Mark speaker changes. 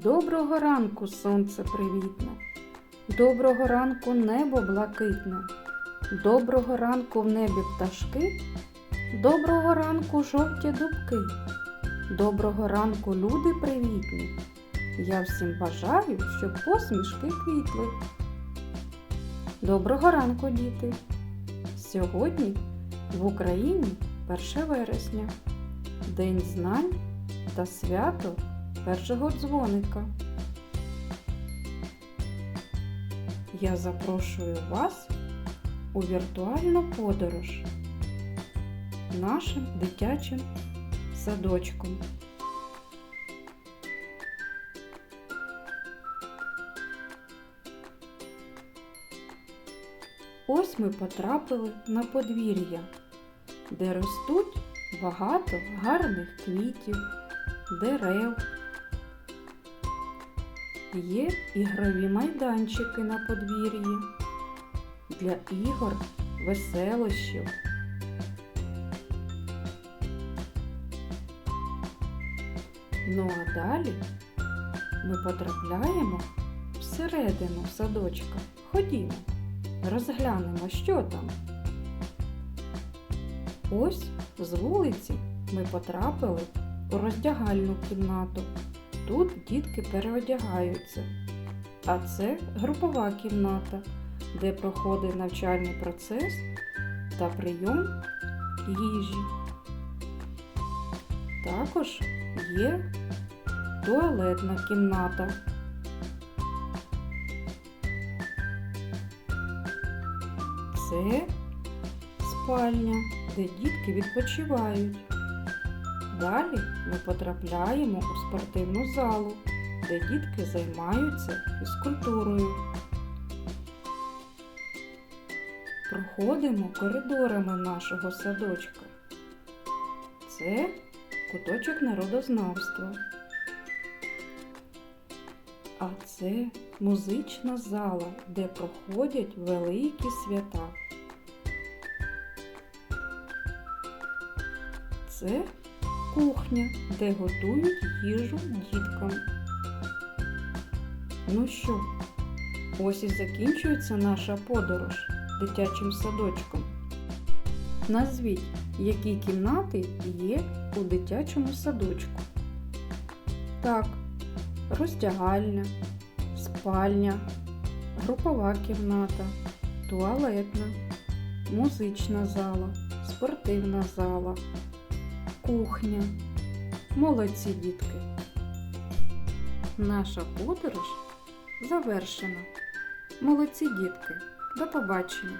Speaker 1: Доброго ранку, сонце привітне, доброго ранку небо блакитне, доброго ранку в небі пташки, доброго ранку жовті дубки, доброго ранку, люди привітні. Я всім бажаю, щоб посмішки квітли. Доброго ранку, діти! Сьогодні в Україні 1 вересня, День знань та свято першого дзвоника. Я запрошую вас у віртуальну подорож нашим дитячим садочком. Ось ми потрапили на подвір'я, де ростуть багато гарних квітів, дерев. Є ігрові майданчики на подвір'ї для ігор, веселощів. Ну а далі ми потрапляємо всередину садочка. Ходімо, розглянемо, що там. Ось з вулиці ми потрапили у роздягальну кімнату. Тут дітки переодягаються. А це групова кімната, де проходить навчальний процес та прийом їжі. Також є туалетна кімната. Це спальня, де дітки відпочивають. Далі ми потрапляємо у спортивну залу, де дітки займаються фізкультурою. Проходимо коридорами нашого садочка. Це куточок народознавства. А це музична зала, де проходять великі свята. Це кухня, де готують їжу діткам. Ну що, ось і закінчується наша подорож дитячим садочком. Назвіть, які кімнати є у дитячому садочку. Так, роздягальня, спальня, групова кімната, туалетна, музична зала, спортивна зала кухня. Молодці дітки. Наша подорож завершена. Молодці дітки. До побачення!